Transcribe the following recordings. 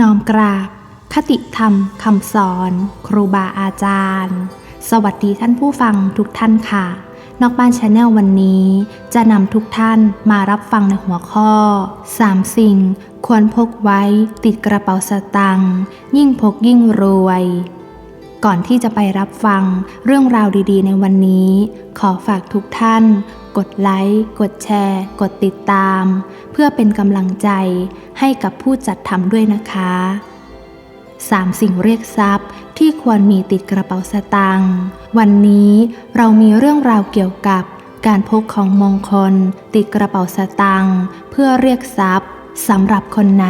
น้อมกราบ คติธรรมคำสอน ครูบาอาจารย์ สวัสดีท่านผู้ฟังทุกท่านค่ะ นอกบ้านชาแนลวันนี้ จะนำทุกท่านมารับฟังในหัวข้อ 3 สิ่ง ควรพกไว้ติดกระเป๋าสตังค์ยิ่งพกยิ่งรวย ก่อนที่จะไปรับฟังเรื่องราวดีๆ ในวันนี้ ขอฝากทุกท่าน กดไลค์ กดแชร์ กดติดตาม เพื่อเป็นกำลังใจให้กับผู้จัดทำด้วยนะคะ3สิ่งเรียกทรัพย์ที่ควรมีติดกระเป๋าสตางค์วันนี้เรามีเรื่องราวเกี่ยวกับการพกของมงคล ติดกระเป๋าสตางค์เพื่อเรียกทรัพย์ สำหรับคนไหน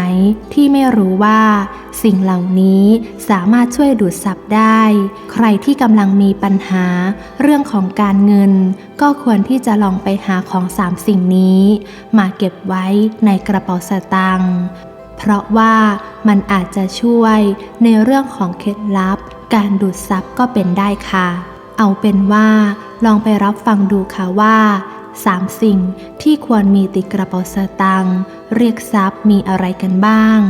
ที่ไม่รู้ว่า สิ่งเหล่านี้สามารถช่วยดูดทรัพย์ได้ ใครที่กำลังมีปัญหาเรื่องของการเงิน ก็ควรที่จะลองไปหาของสามสิ่งนี้ มาเก็บไว้ในกระเป๋าสตางค์เพราะว่ามันอาจจะช่วยในเรื่องของเคล็ดลับ การดูดซับก็เป็นได้ค่ะ เอาเป็นว่าลองไปรับฟังดูค่ะว่า สามสิ่งที่ควรมีติดกระเป๋าสตางค์เรียกทรัพย์มีอะไรกันบ้าง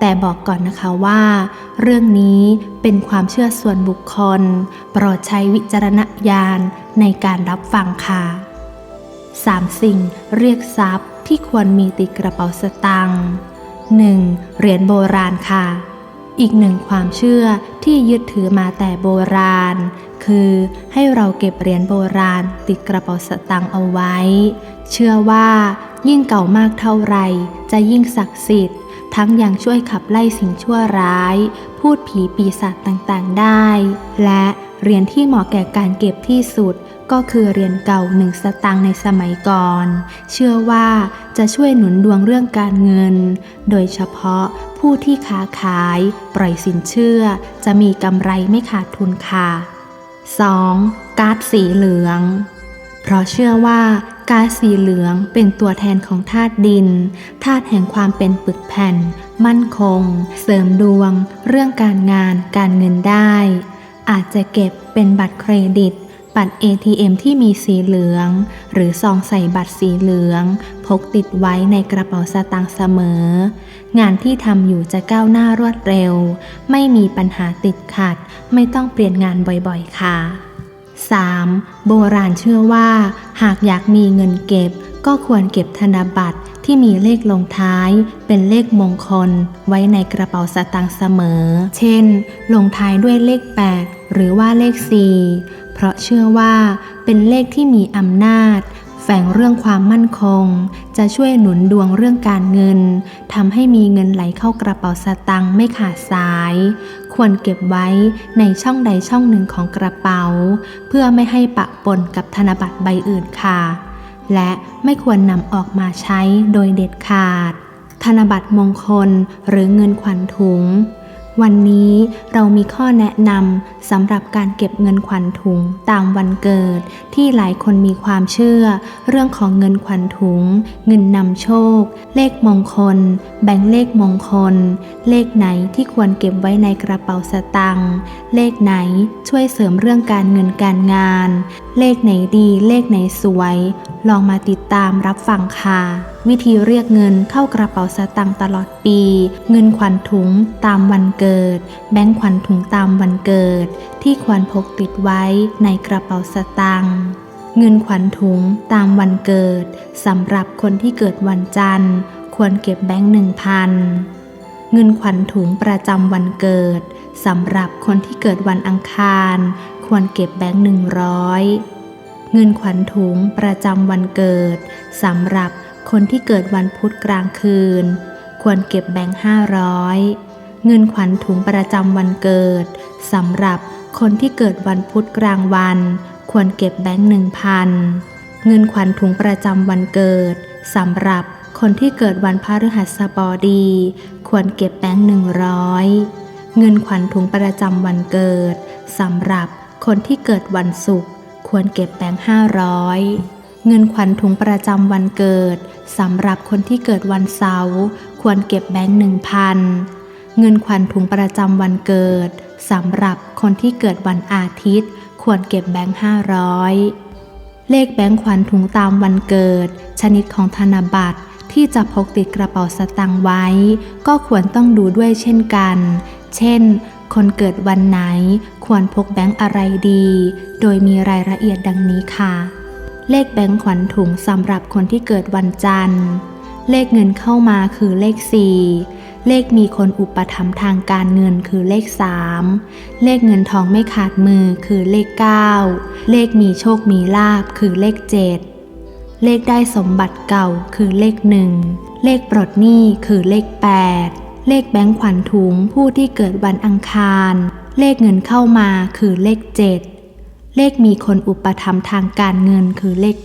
แต่บอกก่อนนะคะว่า เรื่องนี้เป็นความเชื่อส่วนบุคคล โปรดใช้วิจารณญาณในการรับฟังค่ะ3สิ่งเรียกทรัพย์ที่ควรมีติดกระเป๋าสตางค์ 1. เหรียญโบราณค่ะ อีกหนึ่งความเชื่อที่ยึดถือมาแต่โบราณ คือให้เราเก็บเหรียญโบราณติดกระเป๋าสตางค์เอาไว้ เชื่อว่ายิ่งเก่ามากเท่าไรจะยิ่งศักดิ์สิทธิ์ ทั้งยังช่วยขับไล่สิ่งชั่วร้าย พูดผีปีศาจต่างๆได้ และเหรียญที่เหมาะแก่การเก็บที่สุด ก็คือเหรียญเก่าหนึ่งสตางค์ในสมัยก่อน เชื่อว่าจะช่วยหนุนดวงเรื่องการเงิน โดยเฉพาะผู้ที่ค้าขาย ปล่อยสินเชื่อ จะมีกำไรไม่ขาดทุนค่ะ 2. การ์ดสีเหลือง เพราะเชื่อว่าก๊าซสีเหลืองเป็นตัวแทนของธาตุดิน ธาตุแห่งความเป็นปึกแผ่น มั่นคง เสริมดวง เรื่องการงาน การเงินได้ อาจจะเก็บเป็นบัตรเครดิต บัตร ATM ที่มีสีเหลือง หรือซองใส่บัตรสีเหลือง พกติดไว้ในกระเป๋าสตางค์เสมอ งานที่ทำอยู่จะก้าวหน้ารวดเร็ว ไม่มีปัญหาติดขัด ไม่ต้องเปลี่ยนงานบ่อยๆ ค่ะ 3. โบราณเชื่อว่า หากอยากมีเงินเก็บ ก็ควรเก็บธนบัตรที่มีเลขลงท้าย เป็นเลขมงคล ไว้ในกระเป๋าสตางค์เสมอ เช่น ลงท้ายด้วยเลข 8 หรือว่าเลข 4 เพราะเชื่อว่าเป็นเลขที่มีอำนาจ ฝงเรื่องความมั่นคง จะช่วยหนุนดวงเรื่องการเงินทำให้มีเงินไหลเข้ากระเป๋าสตางค์ไม่ขาดสาย ควรเก็บไว้ในช่องใดช่องหนึ่งของกระเป๋า เพื่อไม่ให้ปะปนกับธนบัตรใบอื่นค่ะ และไม่ควรนำออกมาใช้โดยเด็ดขาด ธนบัตรมงคลหรือเงินขวัญถุง วันนี้เรามีข้อแนะนำสำหรับการเก็บเงินขวัญถุงตามวันเกิด ที่หลายคนมีความเชื่อ เรื่องของเงินขวัญถุง เงินนำโชค เลขมงคล แบ่งเลขมงคล เลขไหนที่ควรเก็บไว้ในกระเป๋าสตางค์เลขไหนช่วยเสริมเรื่องการเงินการงาน เลขไหนดี เลขไหนสวย ลองมาติดตามรับฟังค่ะวิธีเรียกเงินเข้ากระเป๋าสตางค์ตลอดปี เงินขวัญถุงตามวันเกิด แบงค์ขวัญถุงตามวันเกิด ที่ควรพกติดไว้ในกระเป๋าสตางค์เงินขวัญถุงตามวันเกิดสำหรับคนที่เกิดวันจันทร์ ควรเก็บแบงค์หนึ่งพันเงินขวัญถุงประจำวันเกิดสำหรับคนที่เกิดวันอังคาร ควรเก็บแบงค์หนึ่งร้อยเงินขวัญถุงประจำวันเกิดสำหรับ คนที่เกิดวันพุธกลางคืน ควรเก็บแบงค์ห้าร้อยเงินขวัญถุงประจำวันเกิดสำหรับคนที่เกิดวันพุธกลางวัน ควรเก็บแบงค์หนึ่งพันเงินขวัญถุงประจำวันเกิดสำหรับคนที่เกิดวันพฤหัสบดี ควรเก็บแบงค์หนึ่งร้อยเงินขวัญถุงประจำวันเกิดสำหรับคนที่เกิดวันศุกร์ควรเก็บแบงค์ห้าร้อย เงินขวัญถุงประจำวันเกิดสำหรับคนที่เกิดวันเสาร์ควรเก็บแบงค์หนึ่งพันเงินขวัญถุงประจำวันเกิดสำหรับคนที่เกิดวันอาทิตย์ ควรเก็บแบงค์ห้าร้อยเลขแบงค์ขวัญถุงตามวันเกิด ชนิดของธนบัตรที่จะพกติดกระเป๋าสตางค์ไว้ ก็ควรต้องดูด้วยเช่นกัน เช่น คนเกิดวันไหน ควรพกแบงค์อะไรดี โดยมีรายละเอียดดังนี้ค่ะ เลขแบงค์ขวัญถุงสำหรับคนที่เกิดวันจันทร์ เลขเงินเข้ามาคือเลข 4 เลขมีคนอุปถัมภ์ทางการเงินคือเลข 3 เลขเงินทองไม่ขาดมือคือเลข 9 เลขมีโชคมีลาบคือเลข 7 เลขได้สมบัติเก่าคือเลข1เลขปลดหนี้คือเลข 8 เลขแบงค์ขวัญถุงผู้ที่เกิดวันอังคาร เลขเงินเข้ามาคือเลข 7 เลขมีคนอุปถัมภ์ทางการเงินคือเลข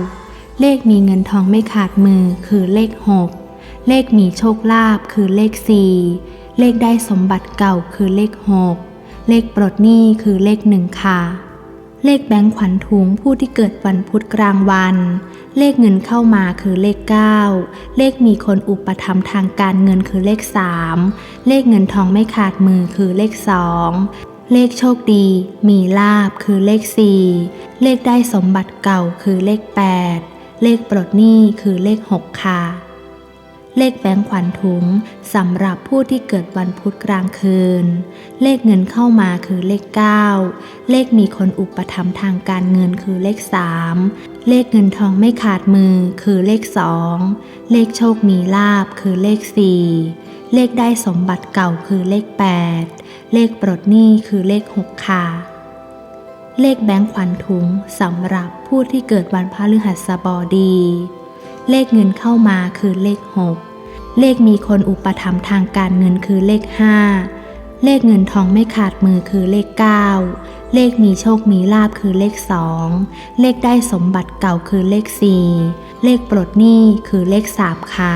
9 เลขมีเงินทองไม่ขาดมือคือเลข 6 เลขมีโชคลาภคือเลข 4 เลขได้สมบัติเก่าคือเลข 6 เลขปลดหนี้คือเลขหนึ่งค่ะ เลขแบงค์ขวัญถุงผู้ที่เกิดวันพุธกลางวัน เลขเงินเข้ามาคือเลข 9 เลขมีคนอุปถัมภ์ทางการเงินคือเลข 3 เลขเงินทองไม่ขาดมือคือเลข 2 เลขโชคดี มีลาบคือเลข 4 เลขได้สมบัติเก่าคือเลข 8 เลขปลดหนี้คือเลข 6 ค่ะ เลขแบงค์ขวัญถุงสำหรับผู้ที่เกิดวันพุธกลางคืน เลขเงินเข้ามาคือเลข 9 เลขมีคนอุปถัมภ์ทางการเงินคือเลข 3 เลขเงินทองไม่ขาดมือคือเลข 2 เลขโชคมีลาบคือเลข 4 เลขได้สมบัติเก่าคือเลข 8 เลขปลดหนี้คือเลข6ค่ะเลขแบงค์ขวัญถุงสำหรับผู้ที่เกิดวันพฤหัสบดี เลขเงินเข้ามาคือเลข6เลขมีคนอุปถัมภ์ทางการเงินคือเลข5เลขเงินทองไม่ขาดมือคือเลข 9 เลขมีโชคมีลาบคือเลข2เลขได้สมบัติเก่าคือเลข4เลขปลดหนี้คือเลข3ค่ะ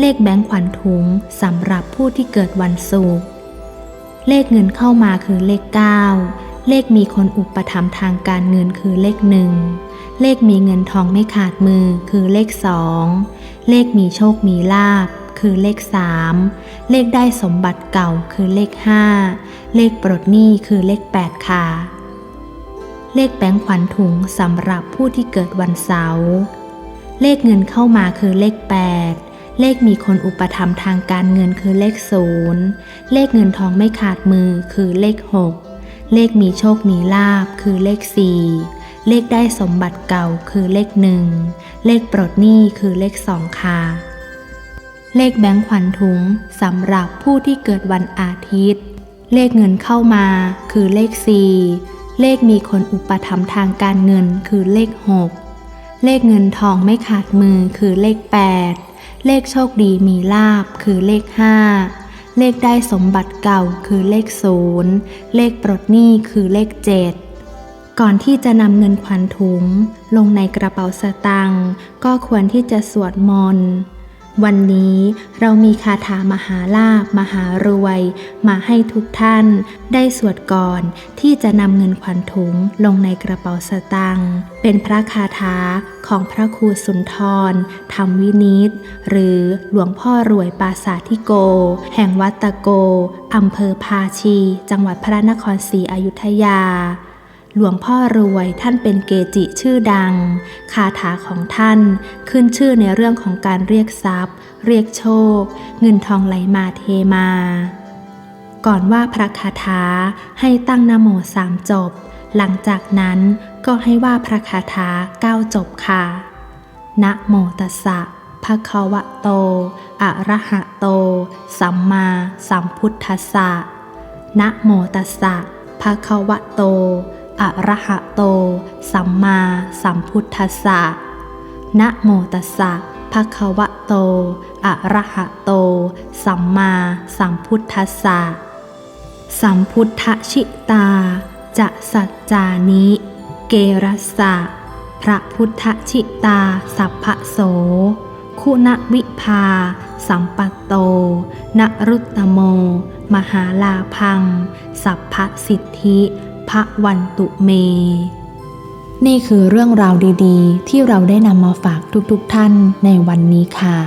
เลขแบงค์ขวัญถุงสำหรับผู้ที่เกิดวันศุกร์ เลขเงินเข้ามาคือเลข 9 เลขมีคนอุปถัมภ์ทางการเงินคือเลขหนึ่ง เลขมีเงินทองไม่ขาดมือคือเลขสอง เลขมีโชคมีลาบคือเลขสามเลขได้สมบัติเก่าคือเลขห้าเลขปลดหนี้คือเลขแปดค่ะ เลขแบงค์ขวัญถุงสำหรับผู้ที่เกิดวันเสาร์ เลขเงินเข้ามาคือเลข 8 เลขมีคนอุปถัมภ์ทางการเงินคือเลข0เลขเงินทองไม่ขาดมือคือเลข 6 เลขมีโชคมีลาบคือเลข 4 เลขได้สมบัติเก่าคือเลข1เลขปลดหนี้คือเลข2ค่ะเลขแบงค์ขวัญถุงสำหรับผู้ที่เกิดวันอาทิตย์ เลขเงินเข้ามาคือเลข 4 เลขมีคนอุปถัมภ์ทางการเงินคือเลข 6 เลขเงินทองไม่ขาดมือคือเลข 8 เลขโชคดีมีลาบคือเลข 5 เลขได้สมบัติเก่าคือเลข 0 เลขปลดหนี้คือเลข 7 ก่อนที่จะนำเงินขวัญถุง ลงในกระเป๋าสตางค์ก็ควรที่จะสวดมนต์ วันนี้เรามีคาถามหาลาบมหารวย มาให้ทุกท่านได้สวดก่อนที่จะนำเงินขวัญถุงลงในกระเป๋าสตางค์เป็นพระคาถาของพระครูสุนทร ธรรมวินิต หรือหลวงพ่อรวยปราสาทธิโก แห่งวัดตะโกอำเภอพาชี จังหวัดพระนครศรีอยุธยา หลวงพ่อรวยท่านเป็นเกจิชื่อดัง คาถาของท่านขึ้นชื่อในเรื่องของการเรียกทรัพย์ เรียกโชค เงินทองไหลมาเทมา ก่อนว่าพระคาถาให้ตั้งนโมสามจบ หลังจากนั้นก็ให้ว่าพระคาถาเก้าจบค่ะนะโมตัสสะภะคะวะโต อะระหะโต สัมมาสัมพุทธัสสะนะโมตัสสะภะคะวะโต อะระหะโต สัมมาสัมพุทธัสสะ นะโมตัสสะภะคะวะโต อะระหะโต สัมมาสัมพุทธัสสะ สัมพุทธชิตา จะสัจจานิ เกรัสสะ พระพุทธชิตา สัพพะโส คุณวิภา สัมปัตโต นรุตตโม มหาลาพัง สัพพสิทธิะวันตุเม นี่คือเรื่องราวดีๆ ที่เราได้นำมาฝากทุกๆท่านในวันนี้ค่ะ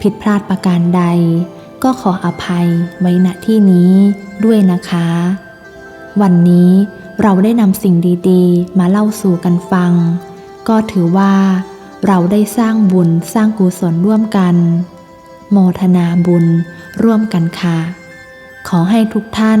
ผิดพลาดประการใด ก็ขออภัยไว้ณที่นี้ด้วยนะคะ วันนี้เราได้นำสิ่งดีๆ มาเล่าสู่กันฟัง ก็ถือว่า เราได้สร้างบุญสร้างกุศลร่วมกัน โมทนาบุญร่วมกันค่ะ ขอให้ทุกท่าน